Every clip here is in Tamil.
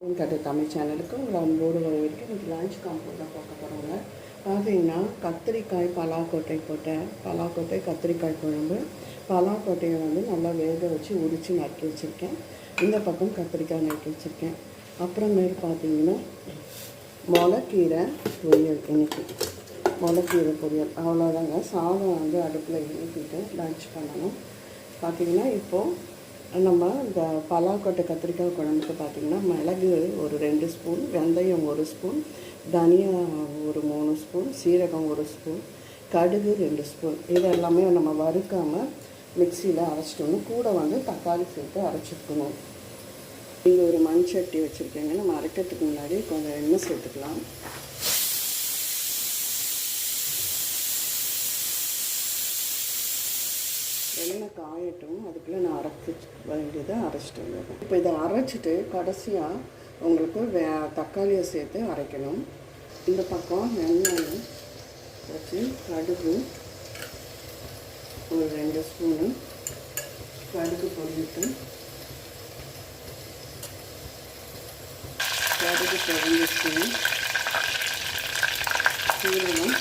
கதை தமிழ் சேனலுக்கு உங்களை அன்போடு வரவேற்க இன்னைக்கு லஞ்ச் காம்போ தான் பார்க்க போகிறோங்க பார்த்தீங்கன்னா கத்திரிக்காய் பலாக்கொட்டை போட்ட பலாக்கொட்டை கத்திரிக்காய் குழம்பு. பலாக்கொட்டையை வந்து நல்லா வேக வச்சு உரித்து நறுக்கி வச்சுருக்கேன். இந்த பக்கம் கத்திரிக்காய் நறுக்கி வச்சுருக்கேன். அப்புறமேல் பார்த்தீங்கன்னா முளைக்கீரை பொரியல் இன்றைக்கி முளைக்கீரை பொரியல். அவ்வளோதாங்க சாதம் வந்து அடுப்பில் ஊற்றிட்டு லஞ்ச் பண்ணணும். பார்த்தீங்கன்னா இப்போது நம்ம இந்த பலாக்கொட்டை கத்திரிக்காய் குழம்புக்கு பார்த்திங்கன்னா மிளகு ஒரு ரெண்டு ஸ்பூன் வெந்தயம் ஒரு ஸ்பூன் தனியா ஒரு மூணு ஸ்பூன் சீரகம் ஒரு ஸ்பூன் கடுகு ரெண்டு ஸ்பூன். இது எல்லாமே நம்ம வறுக்காமல் மிக்சியில் அரைச்சிட்டோம் கூட வந்து தக்காளி சேர்த்து அரைச்சிக்கணும் நீங்கள் ஒரு மண் சட்டி வச்சுருக்கீங்க நம்ம அரைக்கிறதுக்கு முன்னாடி கொஞ்சம் எண்ணெய் சேர்த்துக்கலாம். எண்ணெய் காயட்டும் அதுக்குள்ளே நான் அரைச்சி வேண்டியதை அரைச்சிட்டு வந்துடுறேன். இப்போ இதை அரைச்சிட்டு கடைசியாக உங்களுக்கு வே தக்காளியை சேர்த்து அரைக்கணும். இந்த பக்கம் வெங்காயம் வச்சு கடுகு ஒரு ரெண்டு ஸ்பூனு. கடுகு பொரிட்டு கடுகு பொரிஞ்சிச்சு சீரகம்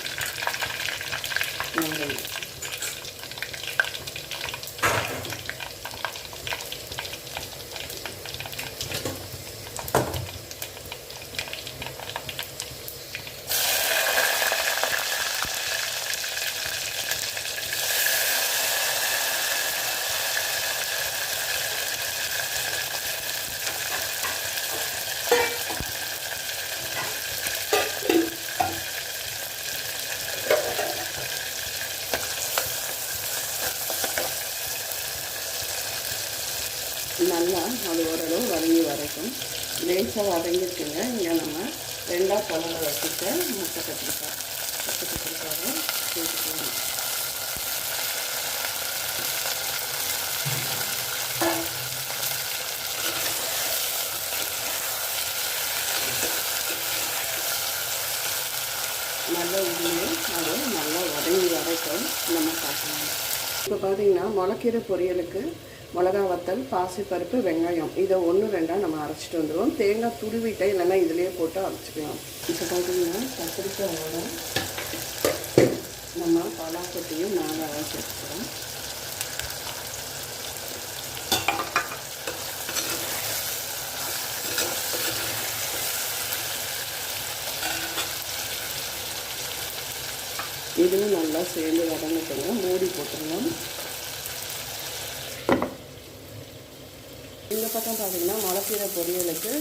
வெங்காயம் நல்லா அது ஓரளவு வதங்கி வரைக்கும் லேசாக வதங்கிட்டுங்க. இங்கே நம்ம ரெண்டாக பழக வச்சுட்டு முட்டை கத்திரிக்காய் முட்டை கத்திரிக்காவை சேர்த்துக்கலாம். நல்ல இதுலேயே அது நல்லா வதங்கி வரைக்கும் நம்ம பார்க்கலாம் இப்போ பார்த்தீங்கன்னா முளைக்கீரை பொரியலுக்கு மிளகா வத்தல் பாசிப்பருப்பு வெங்காயம். இதை ஒன்று ரெண்டாக நம்ம அரைச்சிட்டு வந்துடுவோம் தேங்காய் துருவிட்டை இல்லைன்னா இதுலேயே போட்டு அரைச்சிக்கலாம். இப்போ பார்த்தீங்கன்னா கத்திரிக்காயோட நம்ம பலாக்கொட்டையும் மேலே வச்சுக்கிறோம் இதுவும் நல்லா சேர்ந்து வதங்கிட்டுங்க மூடி போட்டுருங்க இந்த பக்கம் பார்த்தீங்கன்னா முளைக்கீரை பொரியலுக்கு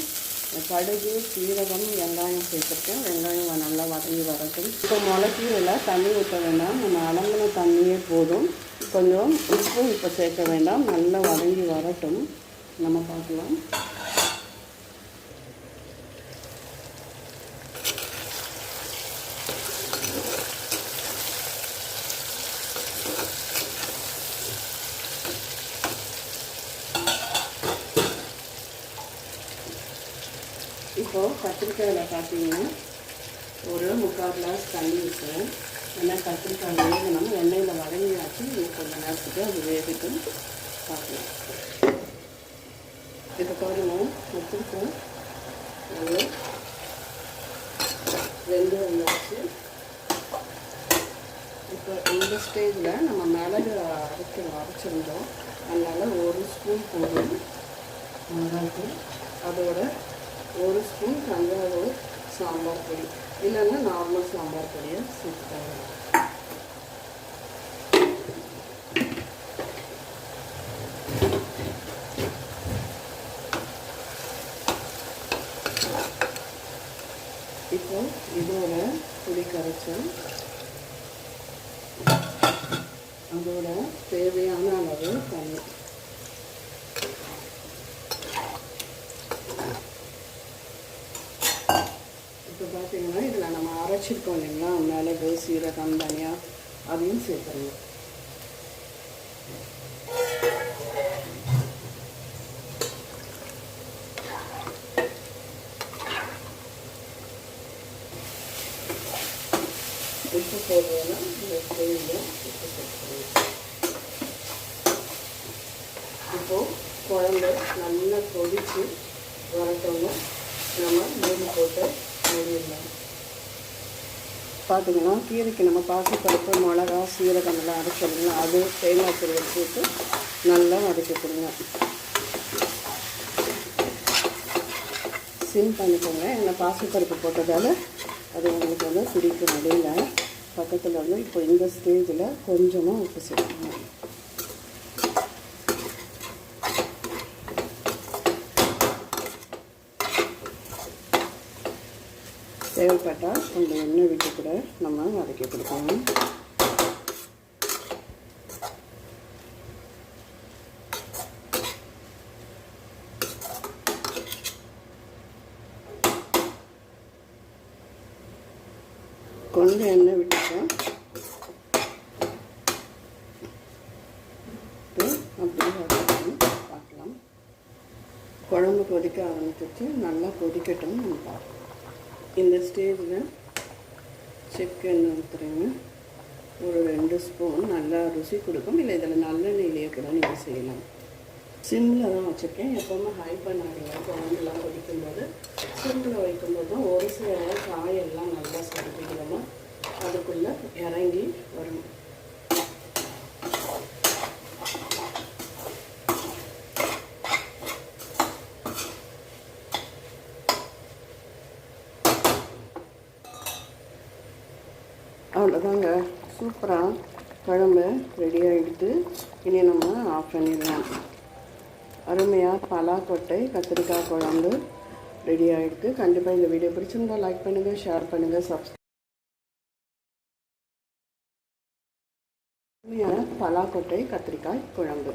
கடுகு சீரகம் வெங்காயம் சேர்த்துருக்கேன். வெங்காயம் நல்லா வதங்கி வரட்டும். இப்போ முளைக்கீரையில் தண்ணி ஊற்ற வேண்டாம். நம்ம அலங்கின தண்ணியே போதும். கொஞ்சம் உப்பு இப்போ சேர்க்க வேண்டாம். நல்லா வதங்கி வரட்டும். நம்ம பார்க்கலாம். இப்போது கத்திரிக்காயில் பார்த்தீங்கன்னா ஒரு முக்கால் கிளாஸ் தண்ணி ஊற்றுறேன். ஏன்னா கத்திரிக்காய் வேகணும். எண்ணெயில் வதங்கியாச்சு இன்னும் கொஞ்சம் நேரத்துக்கு அது வேகட்டும். பார்க்கலாம். இப்போ பாருங்கள் கத்திரிக்காய் அது வெந்து வந்தாச்சு. இப்போ இந்த ஸ்டேஜில் நம்ம மிளகு அரைக்க அரைச்சிருந்தோம். அதனால் ஒரு ஸ்பூன் போதும். மிளகாய்க்கு அதோட ஒரு ஸ்பூன் தஞ்சாவூர் சாம்பார் பொடி. இல்லைன்னா நார்மல் சாம்பார் பொடியை சேர்த்துக்காங்க இப்போ இதோட புளி கரைச்சல். அதோட தேவையான அளவு தண்ணி இப்போ பார்த்தீங்கன்னா இதில் நம்ம அரைச்சிருக்கோம் இல்லைங்களா? மிளகு சீரகம் தனியா அதையும் சேர்த்துருங்க உப்பு போடுவோம்னா இந்த ஸ்டேஜில் உப்பு சேர்த்துருங்க இப்போது குழம்பு நல்லா கொதித்து வரட்டவங்க நம்ம மூடி போட்டு மூடிடலாம். பார்த்தீங்கன்னா கீரைக்கு நம்ம பாசிப்பருப்பு மிளகா சீரகம் எல்லாம் அரைச்சிடுங்க அது தேங்காய் துருவல் போட்டு நல்லா வதக்கி கொடுங்க. சிம் பண்ணிக்கோங்க. ஏன்னா பாசிப்பருப்பு போட்டதால் அது உங்களுக்கு வந்து பிடிக்கும் முடியல. பக்கத்தில் வந்து இப்போ இந்த ஸ்டேஜில் கொஞ்சமாக உப்பு சேர்க்கணும் தேவைப்பட்டால் கொஞ்சம் எண்ணெய் விட்டு கூட நம்ம வதக்கி கொடுக்கணும் கொஞ்சம் எண்ணெய் விட்டுட்டேன் அப்படியே வதக்கி பார்க்கலாம். குழம்பு கொதிக்க ஆரம்பிச்சிச்சு நல்லா கொதிக்கட்டும் நம்ம பார்க்கலாம். இந்த ஸ்டேஜில் சிக்கன் ஊற்றுறேங்க ஒரு ரெண்டு ஸ்பூன் நல்லா ருசி கொடுக்கும். இல்லை இதில் நல்லெண்ணெயிலேயே கூட நீங்கள் செய்யலாம். சிம்மில் தான் வச்சுருக்கேன். எப்போவுமே ஹை பண்ணாதீங்க. குழம்புலாம் கொதிக்கும்போது சிம்மில் வைக்கும்போது தான் ஒரு சில காயெல்லாம் நல்லா சதுப்பிக்கிறோமோ அதுக்குள்ளே இறங்கி வரும். அவ்வளோதாங்க. சூப்பராக குழம்பு ரெடி ஆகிடுது இனி நம்ம ஆஃப் பண்ணிடலாம். அருமையாக பலாக்கொட்டை கத்திரிக்காய் குழம்பு ரெடி ஆகிடுது கண்டிப்பாக இந்த வீடியோ பிடிச்சிருந்தா லைக் பண்ணுங்கள் ஷேர் பண்ணுங்கள் சப்ஸ்கிரைப் அருமையான பலாக்கொட்டை கத்திரிக்காய் குழம்பு.